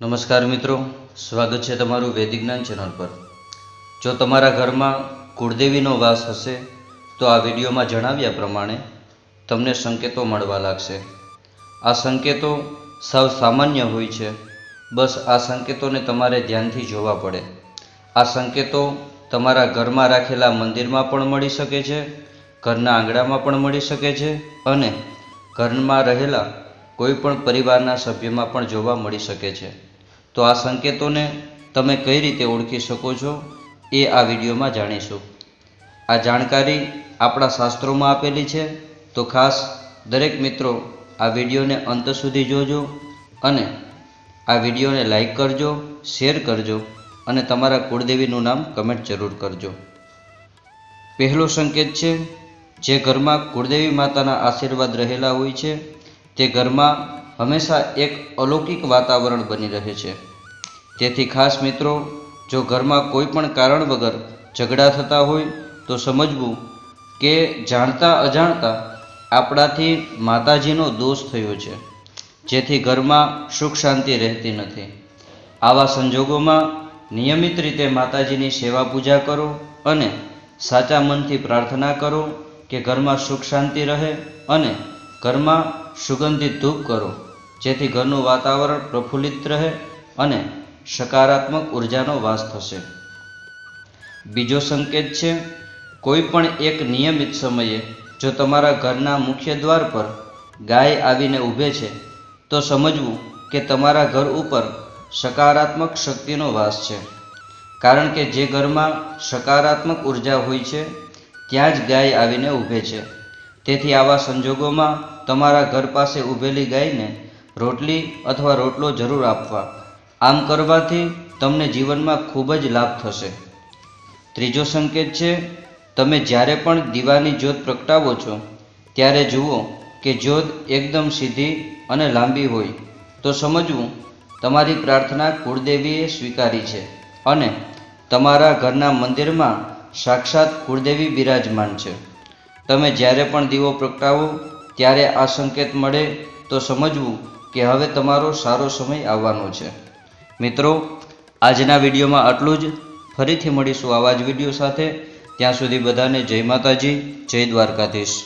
નમસ્કાર મિત્રો, સ્વાગત છે તમારું વૈદિક જ્ઞાન ચેનલ પર. જો તમારા ઘરમાં કુળદેવીનો વાસ હશે, તો આ વિડીયોમાં જણાવ્યા પ્રમાણે તમને સંકેતો મળવા લાગશે. આ સંકેતો સાવ સામાન્ય હોય છે. બસ આ સંકેતોને તમારે ધ્યાનથી જોવા પડે. આ સંકેતો તમારા ઘરમાં રાખેલા મંદિરમાં પણ મળી શકે છે, ઘરના આંગણામાં પણ મળી શકે છે અને ઘરમાં રહેલા કોઈ પણ પરિવારના સભ્યમાં પણ જોવા મળી શકે છે. તો આ સંકેતોને તમે કઈ રીતે ઓળખી શકો છો એ આ વિડીયોમાં જાણીશું. આ જાણકારી આપણા શાસ્ત્રોમાં આપેલી છે, તો ખાસ દરેક મિત્રો આ વિડીયોને અંત સુધી જોજો અને આ વિડીયોને લાઈક કરજો, શેર કરજો અને તમારા કુળદેવીનું નામ કમેન્ટ જરૂર કરજો. પહેલો સંકેત છે, જે ઘરમાં કુળદેવી માતાના આશીર્વાદ રહેલા હોય છે, તે ઘરમાં હંમેશા એક અલૌકિક વાતાવરણ બની રહે છે. તેથી ખાસ મિત્રો, જો ઘરમાં કોઈ પણ કારણ વગર ઝઘડા થતા હોય, તો સમજવું કે જાણતા અજાણતા આપણાથી માતાજીનો દોષ થયો છે. જેથી ઘરમાં સુખ શાંતિ રહેતી નથી. આવા સંજોગોમાં નિયમિત રીતે માતાજીની સેવા પૂજા કરો અને સાચા મનથી પ્રાર્થના કરો કે ઘરમાં સુખ શાંતિ રહે અને ઘરમાં સુગંધિત ધૂપ કરો. જેથી ઘરનું વાતાવરણ પ્રફુલ્લિત રહે અને સકારાત્મક ઉર્જાનો વાસ થશે. બીજો સંકેત છે, કોઈ પણ એક નિયમિત સમયે જો તમારા ઘરના મુખ્ય દ્વાર પર ગાય આવીને ઊભે છે, તો સમજવું કે તમારા ઘર ઉપર સકારાત્મક શક્તિનો વાસ છે. કારણ કે જે ઘરમાં સકારાત્મક ઊર્જા હોય છે, ત્યાં જ ગાય આવીને ઊભે છે. તેથી આવા સંજોગોમાં તમારા ઘર પાસે ઊભેલી ગાયને રોટલી અથવા રોટલો જરૂર આપવા. આમ કરવાથી તમને જીવનમાં ખૂબ જ લાભ થશે. ત્રીજો સંકેત છે, તમે જ્યારે પણ દીવાની જ્યોત પ્રગટાવો છો, ત્યારે જુઓ કે જ્યોત એકદમ સીધી અને લાંબી હોય. તો સમજવું, તમારી પ્રાર્થના કુળદેવીએ સ્વીકારી છે અને તમારા ઘરના મંદિરમાં સાક્ષાત કુળદેવી બિરાજમાન છે. તમે જ્યારે પણ દીવો પ્રગટાવો, ત્યારે આ સંકેત મળે તો સમજવું કે હવે તમારો સારો સમય આવવાનો છે. મિત્રો, આજના વિડીયોમાં આટલું જ. ફરીથી મળીશું આવા જ વીડિયો સાથે. ત્યાં સુધી બધાને જય માતાજી, જય દ્વારકાધીશ.